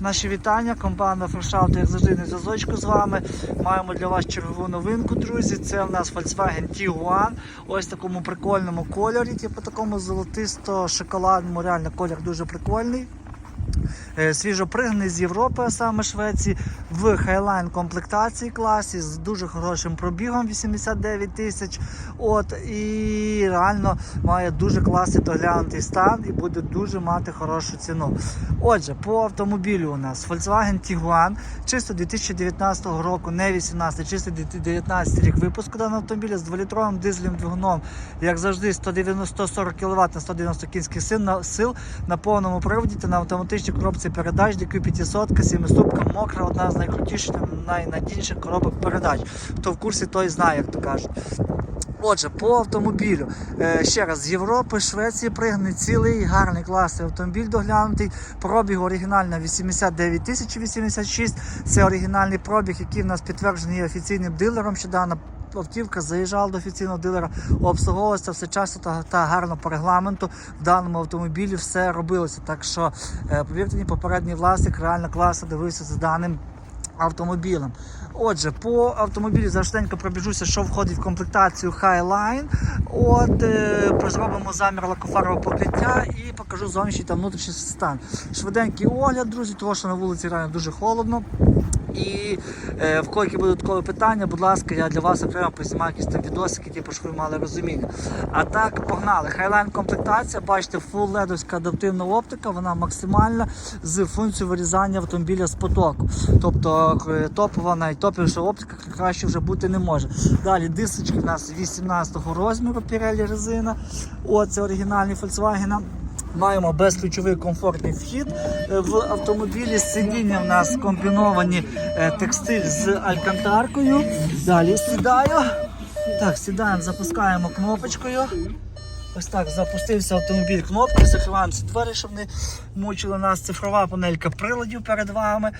наші вітання. Компанія Форшаут, як завжди, на зв'язочку з вами. Маємо для вас чергову новинку, друзі. Це у нас Volkswagen Tiguan. Ось в такому прикольному кольорі, типу такому золотисто-шоколадному. Реально колір дуже прикольний. Е, з Європи, саме Швеції, в хайлайн комплектації класі з дуже хорошим пробігом 89 тисяч. От і реально має дуже класний доглянутий стан і буде дуже мати хорошу ціну. Отже, по автомобілю у нас Volkswagen Tiguan, чисто 2019 року, не 18, чисто 2019 рік випуску даного автомобіля з 2-літровим дизельним двигуном, як завжди, 190-140 кВт на 190 кінських сил на повному приводі та на автоматичній коробці передач, DQ 500, 7-ступка, мокра, одна з найкрутіших, найнадійніших коробок передач. Хто в курсі, той знає, як то кажуть. Отже, по автомобілю. Е, ще раз, з Європи, Швеції пригнаний цілий гарний класний автомобіль доглянутий. Пробіг оригінально 89 тисяч 86. Це оригінальний пробіг, який в нас підтверджений офіційним дилером. Що дана автівка заїжджала до офіційного дилера, обслуговувалася все часто та, та гарно по регламенту. В даному автомобілі все робилося. Так що, е, повірте мені, попередній власник реально класно дивився за даним автомобілем. Отже, по автомобілі завжденько пробіжуся, що входить в комплектацію Highline. От е, зробимо замір лакофарового покриття і покажу зовнішній та внутрішній стан. Швиденький огляд, друзі, тому що на вулиці реально дуже холодно. І е, в які будуть додаткові питання, будь ласка, я для вас окремо познімаю якісь там відосики, типу, щоб ви мали розуміння. А так, погнали. Highline комплектація, бачите, full ледовська адаптивна оптика, вона максимальна з функцією вирізання автомобіля з потоку. Тобто е, топова, навіть топівша оптика краще вже бути не може. Далі дисочки в нас 18-го розміру Pirelli резина. О, це оригінальні Volkswagen. Маємо безключовий комфортний вхід е, в автомобілі. Сидіння в нас комбіновані е, текстиль з алькантаркою. Далі сідаю. Так, сідаємо, запускаємо кнопочкою. Ось так запустився автомобіль кнопкою, закриваємо ці двері, щоб не мучили нас. Цифрова панелька приладів перед вами.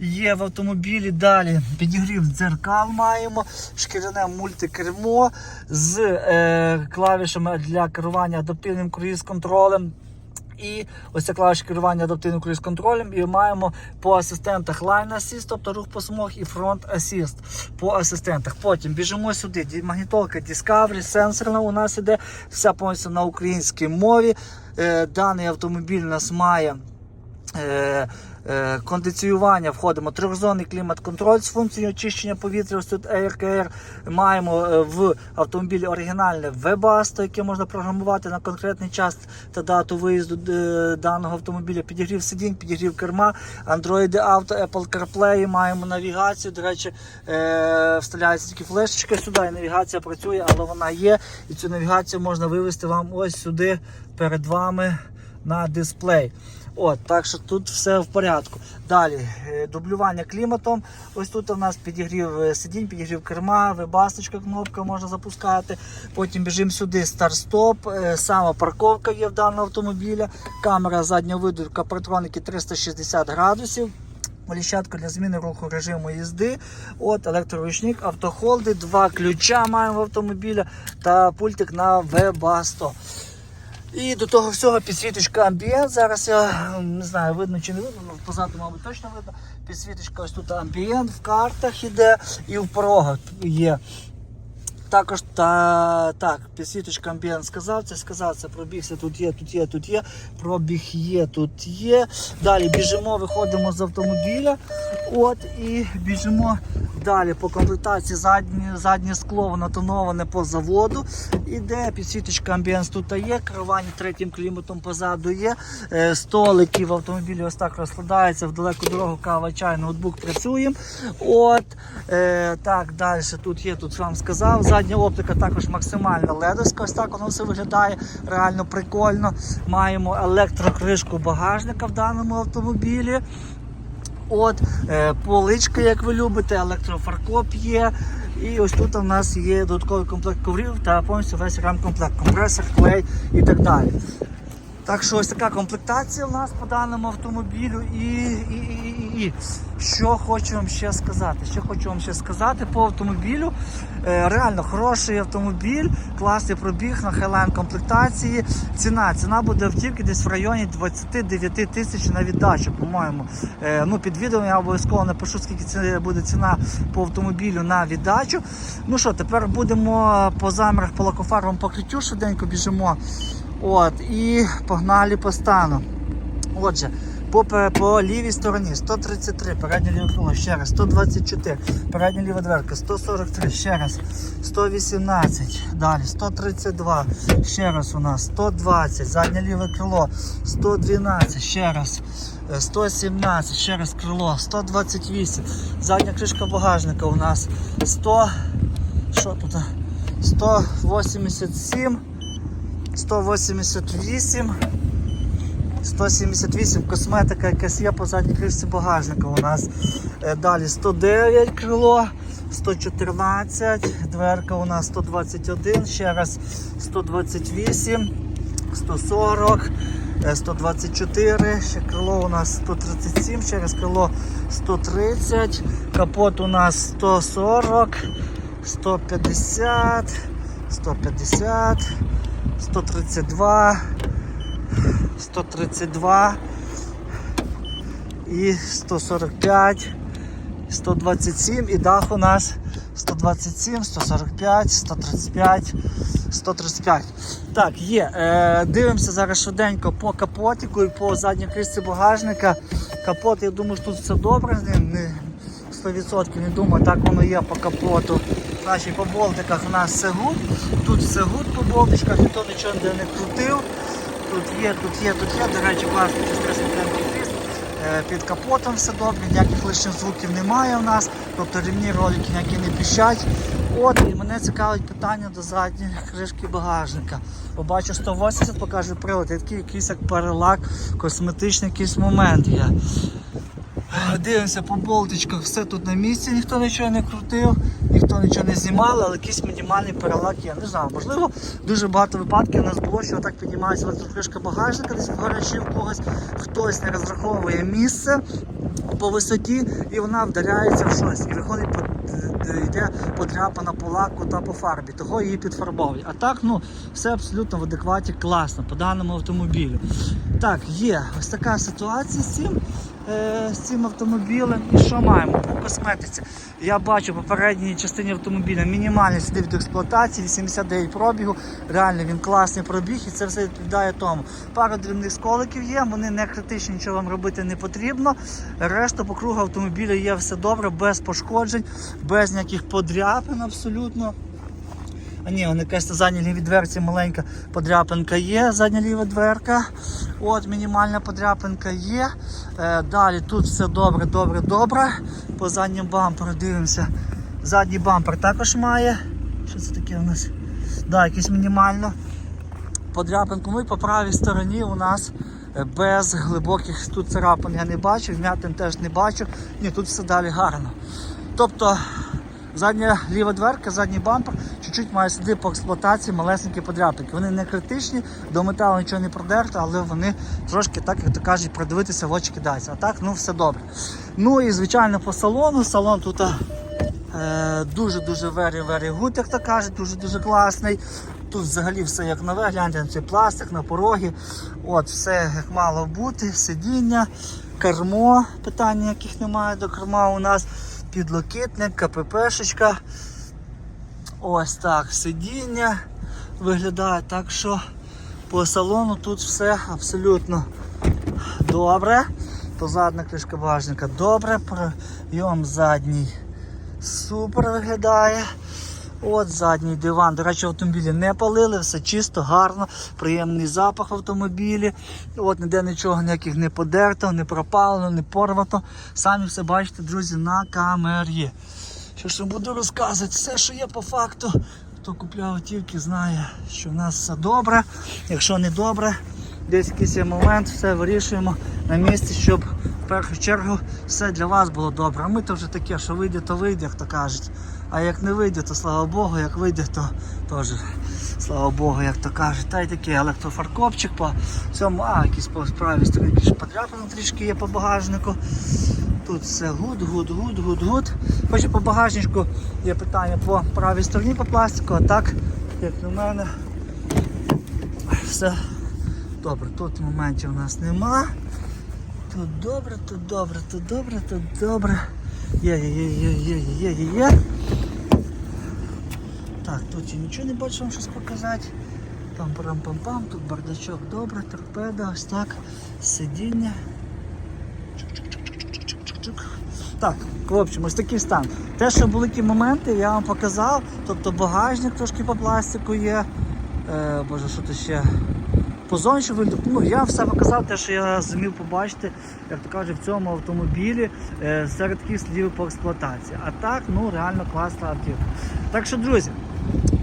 Є в автомобілі далі підігрів дзеркал маємо, шкіряне мультикермо з е, клавішами для керування адаптивним круїз-контролем. І ось ця клавіша керування адаптивним круїз-контролем. І маємо по асистентах Line Assist, тобто рух по смуг, і Front Assist по асистентах. Потім біжимо сюди. Магнітолка Discovery, сенсорна у нас іде, вся повністю на українській мові. Е, даний автомобіль у нас має. Е, кондиціювання входимо трьохзонний клімат-контроль з функцією очищення повітря. Ось тут AirCare. Маємо е, в автомобілі оригінальне Webasto, яке можна програмувати на конкретний час та дату виїзду е, даного автомобіля. Підігрів сидінь, підігрів керма, Android Auto, Apple CarPlay. Маємо навігацію. До речі, вставляється тільки флешечка сюди, і навігація працює, але вона є. І цю навігацію можна вивести вам ось сюди перед вами на дисплей. От, так що тут все в порядку. Далі е, дублювання кліматом. Ось тут у нас підігрів е, сидінь, підігрів керма, вибасточка, кнопка можна запускати. Потім біжимо сюди, старт-стоп, е, сама парковка є в даного автомобіля, камера заднього виду, капартроники 360 градусів. Поліщатка для зміни руху режиму їзди. От електроручник, автохолди, два ключа маємо в автомобіля та пультик на Webasto. І до того всього підсвіточка амбієнт. Зараз я не знаю, видно чи не видно, але позаду, мабуть, точно видно. Підсвіточка ось тут амбієнт в картах іде і в порогах є. Також та, так, підсвіточка амбієнт сказав, це сказав, це пробігся, тут є, тут є, тут є, пробіг є, тут є. Далі біжимо, виходимо з автомобіля. От і біжимо далі по комплектації заднє, заднє скло, воно тоноване по заводу. Іде підсвіточка амбієнс тут є, керування третім кліматом позаду є. Е, Столики в автомобілі ось так розкладаються, в далеку дорогу кава, чай, ноутбук працює. От, е, так, далі тут є, тут вам сказав. Задня оптика також максимально ледовська, ось так воно все виглядає, реально прикольно. Маємо електрокришку багажника в даному автомобілі. От, е, поличка, як ви любите, електрофаркоп є. І ось тут у нас є додатковий комплект коврів та повністю весь ремкомплект, компресор, клей і так далі. Так що ось така комплектація у нас по даному автомобілю. І, і, і, і, і. що хочу вам ще сказати? Що хочу вам ще сказати по автомобілю. Е, реально хороший автомобіль, класний пробіг на Highline комплектації. Ціна. Ціна буде автівки десь в районі 29 тисяч на віддачу, по-моєму. Е, ну, під відео я обов'язково напишу, скільки це буде ціна по автомобілю на віддачу. Ну що, тепер будемо по замірах по лакофарбовому покриттю швиденько біжимо. От, і погнали по стану. Отже, по, по лівій стороні 133, переднє ліве крило, ще раз, 124, передня ліва дверка, 143, ще раз, 118, далі, 132, ще раз у нас, 120, заднє ліве крило, 112, ще раз, е, 117, ще раз крило, 128, задня кришка багажника у нас 100, що тут? 187, 188, 178 косметика, якась є по задній кришці багажника у нас. Е, Далі 109 крило, 114, дверка у нас 121, ще раз 128, 140, е, 124, ще крило у нас 137, ще раз крило 130, капот у нас 140, 150, 150, 132. 132 і 145, 127 і дах у нас 127, 145, 135, 135. Так, є. Е, дивимося зараз швиденько по капотику і по задній кришці багажника. Капот, я думаю, що тут все добре. Не, 100% не думаю, так воно є по капоту. Значить, по болтиках у нас все гуд. Тут все гуд по болтичках, ніхто нічого не крутив. Тут є, тут є, тут є. До речі, класний чистесний фіст. Під капотом все добре, ніяких лишніх звуків немає в нас, тобто рівні ролики ніякі не піщать. От, і мене цікавить питання до задньої кришки багажника. Побачу 180, покаже прилад, і такий якийсь як перелак, косметичний якийсь момент є. Дивимося по болтичках, все тут на місці, ніхто нічого не крутив, ніхто нічого не знімав, але якийсь мінімальний перелак є. Не знаю, можливо, дуже багато випадків у нас було, що отак піднімається електрокришка багажника, десь в гаражі в когось, хтось не розраховує місце по висоті і вона вдаряється в щось. І виходить йде подряпана по лаку та по фарбі, того її підфарбовують. А так, ну, все абсолютно в адекваті класно по даному автомобілю. Так, є ось така ситуація з цим. Е, З цим автомобілем і що маємо по косметиці. Я бачу по попередній частині автомобіля мінімальний слід від експлуатації, 89 пробігу. Реально він класний пробіг і це все відповідає тому. Пару дрібних сколиків є, вони не критичні, нічого вам робити не потрібно. Решта по кругу автомобіля є все добре, без пошкоджень, без ніяких подряпин абсолютно. А ні, вони на задній лівій дверці маленька подряпинка є, задня ліва дверка. От мінімальна подряпинка є. Е, далі тут все добре, добре, добре. По задньому бамперу дивимося. Задній бампер також має. Що це таке у нас? Да, якийсь мінімально подряпинку. Ну і по правій стороні у нас е, без глибоких тут царапин я не бачу, вмятин теж не бачу. Ні, тут все далі гарно. Тобто задня ліва дверка, задній бампер чуть-чуть має сліди по експлуатації малесенькі подряпинки. Вони не критичні, до металу нічого не продерто, але вони трошки, так як то кажуть, продивитися в очі кидаються. А так, ну все добре. Ну і звичайно по салону. Салон тут е, дуже-дуже very, very good, як то кажуть, дуже-дуже класний. Тут взагалі все як нове, гляньте на цей пластик, на пороги. От, все як мало бути, сидіння, кермо, питань ніяких немає до керма у нас, підлокітник, КППшечка. Ось так, сидіння виглядає так, що по салону тут все абсолютно добре. Позадна кришка багажника добре, прийом задній супер виглядає. От задній диван. До речі, автомобілі не палили, все чисто, гарно, приємний запах автомобілі. От ніде нічого ніяких не подерто, не пропалено, не порвато. Самі все бачите, друзі, на камері. Що ж буду розказувати, все, що є по факту. Хто купляв автівки, знає, що в нас все добре. Якщо не добре, десь якийсь момент, все вирішуємо на місці, щоб в першу чергу все для вас було добре. А ми то вже таке, що вийде, то вийде, як то кажуть. А як не вийде, то слава Богу, як вийде, то теж слава Богу, як то кажуть. Та й такий електрофаркопчик по цьому, а якісь по правій стороні подряпано трішки є по багажнику. Тут все гуд, гуд, гуд, гуд, гуд. Хоч по багажнику є питання по правій стороні по пластику, а так, як на мене, все добре. Тут моментів у нас нема. Тут добре, тут добре, тут добре, тут добре. Є, є, є, є, є, є, є. Так, тут я нічого не бачу вам щось показати. Пам-парам-пам-пам, тут бардачок добре, торпеда, ось так, сидіння. Так, общем, ось такий стан. Те, що були ті моменти, я вам показав. Тобто багажник трошки по пластику є. Е, боже, що тут ще? По вигляду, ну я все показав, те, що я зумів побачити, як то кажуть, в цьому автомобілі е, серед таких слів по експлуатації. А так, ну реально класна автівка. Так що, друзі,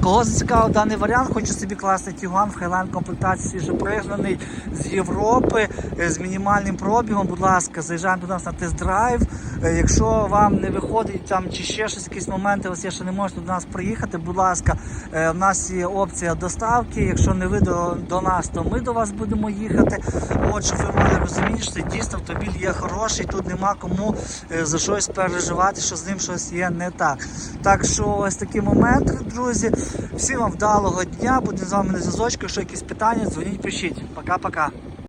Кого зацікавив даний варіант, хочу собі класний Тігуан в Highline комплектації свіжопригнаний з Європи е, з мінімальним пробігом. Будь ласка, заїжджаємо до нас на тест-драйв. Е, Якщо вам не виходить там чи ще щось, якісь моменти, ось є, що не можете до нас приїхати, будь ласка, е, в нас є опція доставки. Якщо не ви до, до нас, то ми до вас будемо їхати. От щоб ви мали розуміння, що дійсно автомобіль є хороший, тут нема кому за щось переживати, що з ним щось є не так. Так що ось такі моменти, друзі. Всім вам вдалого дня, будемо з вами на зв'язочку. Якщо якісь питання, дзвоніть, пишіть. Пока-пока.